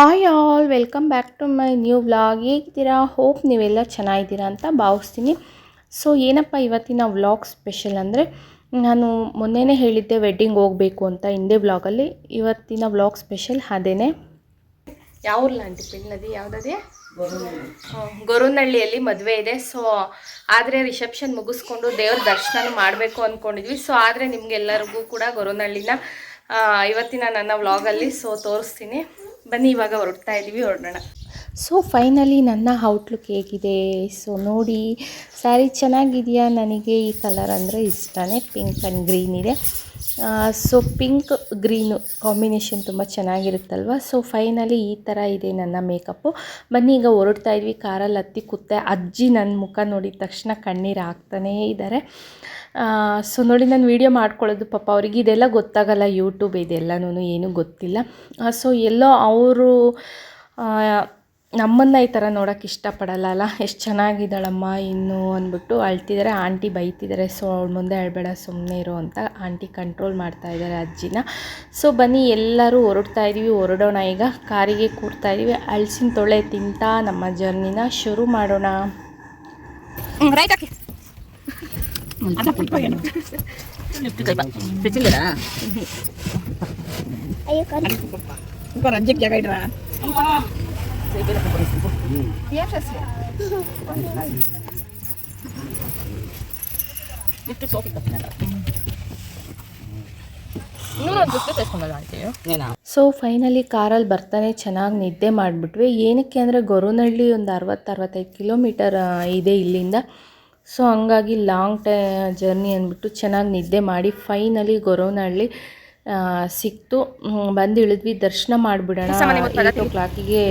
Hi all welcome back to my new vlog ಹೇಗಿದ್ದೀರಾ? Hope ನೀವೆಲ್ಲ ಚೆನ್ನಾಗಿದ್ದೀರಾ ಅಂತ ಭಾವಿಸ್ತೀನಿ. ಸೊ ಏನಪ್ಪ ಇವತ್ತಿನ ವ್ಲಾಗ್ ಸ್ಪೆಷಲ್ ಅಂದರೆ, ನಾನು ಮೊನ್ನೆನೇ ಹೇಳಿದ್ದೆ ವೆಡ್ಡಿಂಗ್ ಹೋಗಬೇಕು ಅಂತ ಹಿಂದೆ ವ್ಲಾಗಲ್ಲಿ ಇವತ್ತಿನ ವ್ಲಾಗ್ ಸ್ಪೆಷಲ್ ಅದೇ ಯಾವ ಲಾಂಟಿ ಪಿನ್ನದಿ ಯಾವುದದೇ? ಗೊರುನಹಳ್ಳಿಯಲ್ಲಿ ಮದುವೆ ಇದೆ. ಸೊ ಆದರೆ ರಿಸೆಪ್ಷನ್ ಮುಗಿಸ್ಕೊಂಡು ದೇವ್ರ ದರ್ಶನ ಮಾಡಬೇಕು ಅಂದ್ಕೊಂಡಿದ್ವಿ ಸೊ ಆದರೆ ನಿಮಗೆಲ್ಲರಿಗೂ ಕೂಡ ಗೊರುನಹಳ್ಳಿನ ಇವತ್ತಿನ ನನ್ನ ವ್ಲಾಗಲ್ಲಿ ಸೊ ತೋರಿಸ್ತೀನಿ. ಬನ್ನಿ, ಇವಾಗ ಹೊರಡ್ತಾ ಇದ್ದೀವಿ ಹೊರಡೋಣ. ಸೊ ಫೈನಲಿ ನನ್ನ ಔಟ್ಲುಕ್ ಹೇಗಿದೆ. ಸೊ ನೋಡಿ ಸ್ಯಾರಿ ಚೆನ್ನಾಗಿದೆಯಾ? ನನಗೆ ಈ ಕಲರ್ ಅಂದರೆ ಇಷ್ಟನೇ ಪಿಂಕ್ ಆ್ಯಂಡ್ ಗ್ರೀನ್ ಇದೆ. ಸೊ ಪಿಂಕ್ ಗ್ರೀನು ಕಾಂಬಿನೇಷನ್ ತುಂಬ ಚೆನ್ನಾಗಿರುತ್ತಲ್ವ? ಸೊ ಫೈನಲಿ ಈ ಥರ ಇದೆ ನನ್ನ ಮೇಕಪ್ಪು ಬನ್ನಿ, ಈಗ ಹೊರಡ್ತಾ ಇದ್ವಿ, ಕಾರಲ್ಲಿ ಹತ್ತಿ ಕುತ್ತೆ ಅಜ್ಜಿ ನನ್ನ ಮುಖ ನೋಡಿದ ತಕ್ಷಣ ಕಣ್ಣೀರು ಹಾಕ್ತಾನೇ ಇದ್ದಾರೆ ಸೊ ನೋಡಿ, ನಾನು ವೀಡಿಯೋ ಮಾಡ್ಕೊಳ್ಳೋದು, ಪಾಪ ಅವ್ರಿಗೆ ಇದೆಲ್ಲ ಗೊತ್ತಾಗಲ್ಲ ಯೂಟ್ಯೂಬ್ ಇದೆಲ್ಲನೂ ಏನೂ ಗೊತ್ತಿಲ್ಲ. ಸೊ ಎಲ್ಲೋ ಅವರು ನಮ್ಮನ್ನು ಈ ಥರ ನೋಡೋಕೆ ಇಷ್ಟಪಡಲ್ಲ ಅಲ್ಲ? ಎಷ್ಟು ಚೆನ್ನಾಗಿದ್ದಾಳಮ್ಮ ಇನ್ನು ಅಂದ್ಬಿಟ್ಟು ಅಳ್ತಿದ್ದಾರೆ ಆಂಟಿ ಬೈತಿದ್ದಾರೆ ಸೊ ಅವಳ ಮುಂದೆ ಹೇಳಬೇಡ ಸುಮ್ಮನೆ ಇರೋ ಅಂತ ಆಂಟಿ ಕಂಟ್ರೋಲ್ ಮಾಡ್ತಾ ಇದ್ದಾರೆ ಅಜ್ಜಿನ. ಸೊ ಬನ್ನಿ ಎಲ್ಲರೂ ಹೊರಡ್ತಾ ಇದ್ದೀವಿ ಹೊರಡೋಣ ಈಗ. ಕಾರಿಗೆ ಕೂರ್ತಾ ಇದ್ದೀವಿ ಅಳ್ಸಿನ ತೊಳೆ ತಿಂತಾ ನಮ್ಮ ಜರ್ನಿನ ಶುರು ಮಾಡೋಣ. ಸೊ ಫೈನಲಿ ಕಾರಲ್ಲಿ ಬರ್ತಾನೆ, ಚೆನ್ನಾಗಿ ನಿದ್ದೆ ಮಾಡಿಬಿಟ್ವಿ. ಏನಕ್ಕೆ ಅಂದರೆ ಗೊರುನಹಳ್ಳಿ ಒಂದು ಅರವತ್ತು, ಅರವತ್ತೈದು ಕಿಲೋಮೀಟರ್ ಇದೆ ಇಲ್ಲಿಂದ. ಸೊ ಹಂಗಾಗಿ ಲಾಂಗ್ ಟೈ ಜರ್ನಿ ಅಂದ್ಬಿಟ್ಟು ಚೆನ್ನಾಗಿ ನಿದ್ದೆ ಮಾಡಿ ಫೈನಲಿ ಗೊರವನಹಳ್ಳಿ ಸಿಕ್ತು. ಬಂದು ಇಳಿದ್ವಿ. ದರ್ಶನ ಮಾಡಿಬಿಡೋಣ. ಏಟ್ ಓ ಕ್ಲಾಕಿಗೆ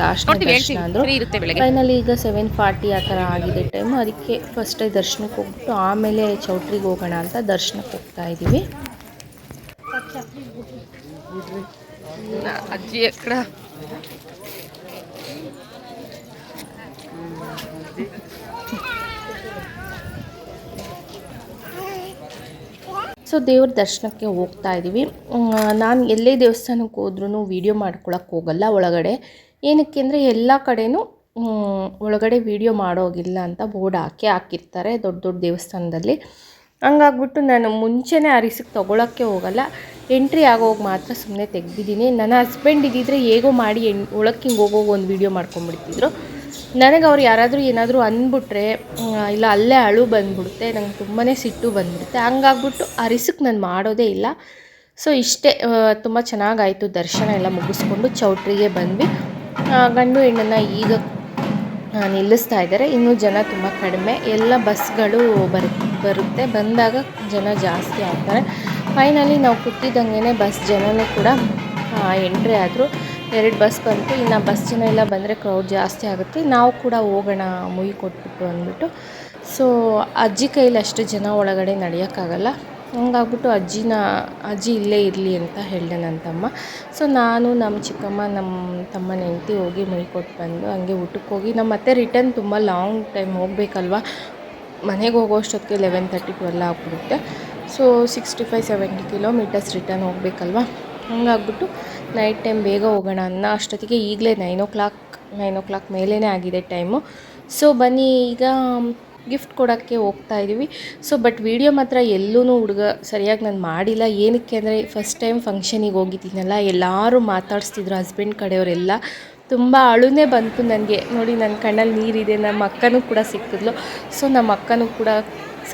ಲಾಸ್ಟ್ ದರ್ಶನ ಅಂದರು. ಫೈನಲಿ ಈಗ ಸೆವೆನ್ ಫಾರ್ಟಿ ಆ ಥರ ಆಗಿದೆ ಟೈಮ್ ಅದಕ್ಕೆ ಫಸ್ಟೇ ದರ್ಶನಕ್ಕೆ ಹೋಗ್ಬಿಟ್ಟು ಆಮೇಲೆ ಚೌಟ್ರಿಗೆ ಹೋಗೋಣ ಅಂತ ದರ್ಶನಕ್ಕೆ ಹೋಗ್ತಾ ಇದ್ದೀವಿ. ಅಜ್ಜಿ ಎಕ್ಕಡ. ಸೊ ದೇವ್ರ ದರ್ಶನಕ್ಕೆ ಹೋಗ್ತಾ ಇದ್ದೀವಿ. ನಾನು ಎಲ್ಲೇ ದೇವಸ್ಥಾನಕ್ಕೆ ಹೋದ್ರೂ ವೀಡಿಯೋ ಮಾಡ್ಕೊಳಕ್ಕೆ ಹೋಗಲ್ಲ ಒಳಗಡೆ. ಏನಕ್ಕೆ ಅಂದರೆ ಎಲ್ಲ ಕಡೆಯೂ ಒಳಗಡೆ ವೀಡಿಯೋ ಮಾಡೋಗಿಲ್ಲ ಅಂತ ಬೋರ್ಡ್ ಹಾಕಿ ಹಾಕಿರ್ತಾರೆ ದೊಡ್ಡ ದೊಡ್ಡ ದೇವಸ್ಥಾನದಲ್ಲಿ. ಹಂಗಾಗ್ಬಿಟ್ಟು ನಾನು ಮುಂಚೆನೇ ಆ ರಿಸ್ಕ್ ತೊಗೊಳಕ್ಕೆ ಹೋಗಲ್ಲ. ಎಂಟ್ರಿ ಆಗೋಗಿ ಮಾತ್ರ ಸುಮ್ಮನೆ ತೆಗ್ದಿದ್ದೀನಿ. ನನ್ನ ಹಸ್ಬೆಂಡ್ ಇದ್ದಿದ್ರೆ ಹೇಗೋ ಮಾಡಿ ಎಣ್ ಒಳಕ್ಕೆ ಹಿಂಗೆ ಹೋಗೋಗಿ ಒಂದು ವೀಡಿಯೋ ಮಾಡ್ಕೊಂಡ್ಬಿಡ್ತಿದ್ರು. ನನಗೆ ಅವ್ರು ಯಾರಾದರೂ ಏನಾದರೂ ಅಂದ್ಬಿಟ್ರೆ ಇಲ್ಲ ಅಲ್ಲೇ ಅಳು ಬಂದ್ಬಿಡುತ್ತೆ, ನಂಗೆ ತುಂಬಾ ಸಿಟ್ಟು ಬಂದ್ಬಿಡುತ್ತೆ. ಹಂಗಾಗ್ಬಿಟ್ಟು ಆ ರಿಸ್ಕ್ ನಾನು ಮಾಡೋದೇ ಇಲ್ಲ. ಸೊ ಇಷ್ಟೇ ತುಂಬ ಚೆನ್ನಾಗಾಯಿತು. ದರ್ಶನ ಎಲ್ಲ ಮುಗಿಸ್ಕೊಂಡು ಚೌಟ್ರಿಗೆ ಬಂದ್ವಿ. ಗಂಡು ಹೆಣ್ಣನ್ನು ಈಗ ನಿಲ್ಲಿಸ್ತಾ ಇದ್ದಾರೆ. ಇನ್ನೂ ಜನ ತುಂಬ ಕಡಿಮೆ. ಎಲ್ಲ ಬಸ್ಗಳು ಬರು, ಬರುತ್ತೆ. ಬಂದಾಗ ಜನ ಜಾಸ್ತಿ ಆಗ್ತಾರೆ. ಫೈನಲಿ ನಾವು ಕೂತಿದ್ದಂಗೆ ಬಸ್ ಜನನೂ ಕೂಡ ಎಂಟ್ರಿ ಆದರು. ಎರಡು ಬಸ್ ಬಂತು. ಇನ್ನು ಬಸ್ ಜನ ಎಲ್ಲ ಬಂದರೆ ಕ್ರೌಡ್ ಜಾಸ್ತಿ ಆಗುತ್ತೆ. ನಾವು ಕೂಡ ಹೋಗೋಣ, ಮುಯಿ ಕೊಟ್ಬಿಟ್ಟು ಅಂದ್ಬಿಟ್ಟು. ಸೊ ಅಜ್ಜಿ ಕೈಲಿ ಅಷ್ಟು ಜನ ಒಳಗಡೆ ನಡೆಯೋಕ್ಕಾಗಲ್ಲ. ಹಂಗಾಗ್ಬಿಟ್ಟು ಅಜ್ಜಿನ, ಅಜ್ಜಿ ಇಲ್ಲೇ ಇರಲಿ ಅಂತ ಹೇಳಿದೆ ನನ್ನ ತಮ್ಮ ಸೊ ನಾನು ನಮ್ಮ ಚಿಕ್ಕಮ್ಮ, ನಮ್ಮ ತಮ್ಮನ ಹೆಂಡ್ತಿ ಹೋಗಿ ಮುಯಿ ಕೊಟ್ಟು ಬಂದು ಹಂಗೆ ಊಟಕ್ಕೆ ಹೋಗಿ. ನಮ್ಮ ಮತ್ತೆ ರಿಟರ್ನ್ ತುಂಬ ಲಾಂಗ್ ಟೈಮ್ ಹೋಗಬೇಕಲ್ವ? ಮನೆಗೆ ಹೋಗೋ ಅಷ್ಟೊತ್ತಿಗೆ ಲೆವೆನ್ ತರ್ಟಿ ಟ್ವೆಲ್ ಆಗ್ಬಿಡುತ್ತೆ. So sixty five seventy kilometres return ಹೋಗಬೇಕಲ್ವ? ಹಂಗಾಗ್ಬಿಟ್ಟು ನೈಟ್ ಟೈಮ್ ಬೇಗ ಹೋಗೋಣ ಅನ್ನ. ಅಷ್ಟೊತ್ತಿಗೆ ಈಗಲೇ nine o'clock nine o'clock ಮೇಲೇ ಆಗಿದೆ ಟೈಮು ಸೊ ಬನ್ನಿ, ಈಗ ಗಿಫ್ಟ್ ಕೊಡೋಕ್ಕೆ ಹೋಗ್ತಾ ಇದ್ದೀವಿ ಸೊ ಬಟ್ ವಿಡಿಯೋ ಮಾತ್ರ ಎಲ್ಲೂ ಹುಡುಗ ಸರಿಯಾಗಿ ನಾನು ಮಾಡಿಲ್ಲ. ಏನಕ್ಕೆ ಅಂದರೆ ಫಸ್ಟ್ ಟೈಮ್ ಫಂಕ್ಷನಿಗೆ ಹೋಗಿದ್ದೀನಲ್ಲ, ಎಲ್ಲರೂ ಮಾತಾಡಿಸ್ತಿದ್ರು ಹಸ್ಬೆಂಡ್ ಕಡೆಯವರೆಲ್ಲ. ತುಂಬ ಅಳುನೇ ಬಂತು ನನಗೆ. ನೋಡಿ ನನ್ನ ಕಣ್ಣಲ್ಲಿ ನೀರಿದೆ ನಮ್ಮ ಅಕ್ಕನೂ ಕೂಡ ಸಿಕ್ಕಿದ್ಲು. ಸೊ ನಮ್ಮ ಅಕ್ಕನೂ ಕೂಡ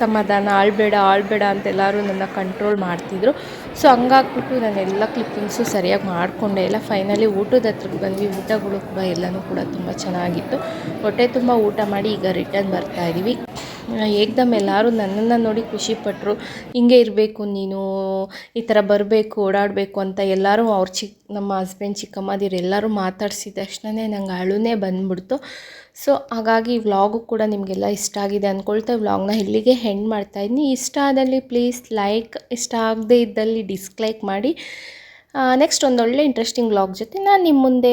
ಸಮಾಧಾನ, ಆಳ್ಬೇಡ ಆಳ್ಬೇಡ ಅಂತ ಎಲ್ಲರೂ ನನ್ನ ಕಂಟ್ರೋಲ್ ಮಾಡ್ತಿದ್ರು. ಸೊ ಹಂಗಾಗ್ಬಿಟ್ಟು ನಾನು ಎಲ್ಲ ಕ್ಲಿಪ್ಪಿಂಗ್ಸು ಸರಿಯಾಗಿ ಮಾಡಿಕೊಂಡೆ ಇಲ್ಲ. ಫೈನಲಿ ಊಟದ ಹತ್ರಕ್ಕೆ ಬಂದ್ವಿ. ಊಟಗಳು ಕೂಡ ಎಲ್ಲನೂ ಕೂಡ ತುಂಬ ಚೆನ್ನಾಗಿತ್ತು. ಹೊಟ್ಟೆ ತುಂಬ ಊಟ ಮಾಡಿ ಈಗ ರಿಟರ್ನ್ ಬರ್ತಾ ಇದ್ದೀವಿ ಏಕ್ದಮ್ ಎಲ್ಲರೂ ನನ್ನನ್ನು ನೋಡಿ ಖುಷಿಪಟ್ಟರು ಹಿಂಗೆ ಇರಬೇಕು, ನೀನು ಈ ಥರ ಬರಬೇಕು, ಓಡಾಡಬೇಕು ಅಂತ ಎಲ್ಲರೂ ಅವ್ರ ಚಿಕ್ಕ ನಮ್ಮ ಹಸ್ಬೆಂಡ್, ಚಿಕ್ಕಮ್ಮದಿರು ಎಲ್ಲರೂ ಮಾತಾಡ್ಸಿದ ತಕ್ಷಣವೇ ನಂಗೆ ಅಳುನೇ ಬಂದ್ಬಿಡ್ತು. ಸೊ, ಹಾಗಾಗಿ ವ್ಲಾಗು ಕೂಡ ನಿಮಗೆಲ್ಲ ಇಷ್ಟ ಆಗಿದೆ ಅಂದ್ಕೊಳ್ತಾ ವ್ಲಾಗ್ನ ಇಲ್ಲಿಗೆ ಹೆಂಡ್ ಮಾಡ್ತಾಯಿದ್ದೀನಿ ಇಷ್ಟ ಆದಲ್ಲಿ ಪ್ಲೀಸ್ ಲೈಕ್, ಇಷ್ಟ ಆಗದೇ ಇದ್ದಲ್ಲಿ ಡಿಸ್ಲೈಕ್ ಮಾಡಿ. ನೆಕ್ಸ್ಟ್ ಒಂದೊಳ್ಳೆ ಇಂಟ್ರೆಸ್ಟಿಂಗ್ ವ್ಲಾಗ್ ಜೊತೆ ನಾನು ನಿಮ್ಮ ಮುಂದೆ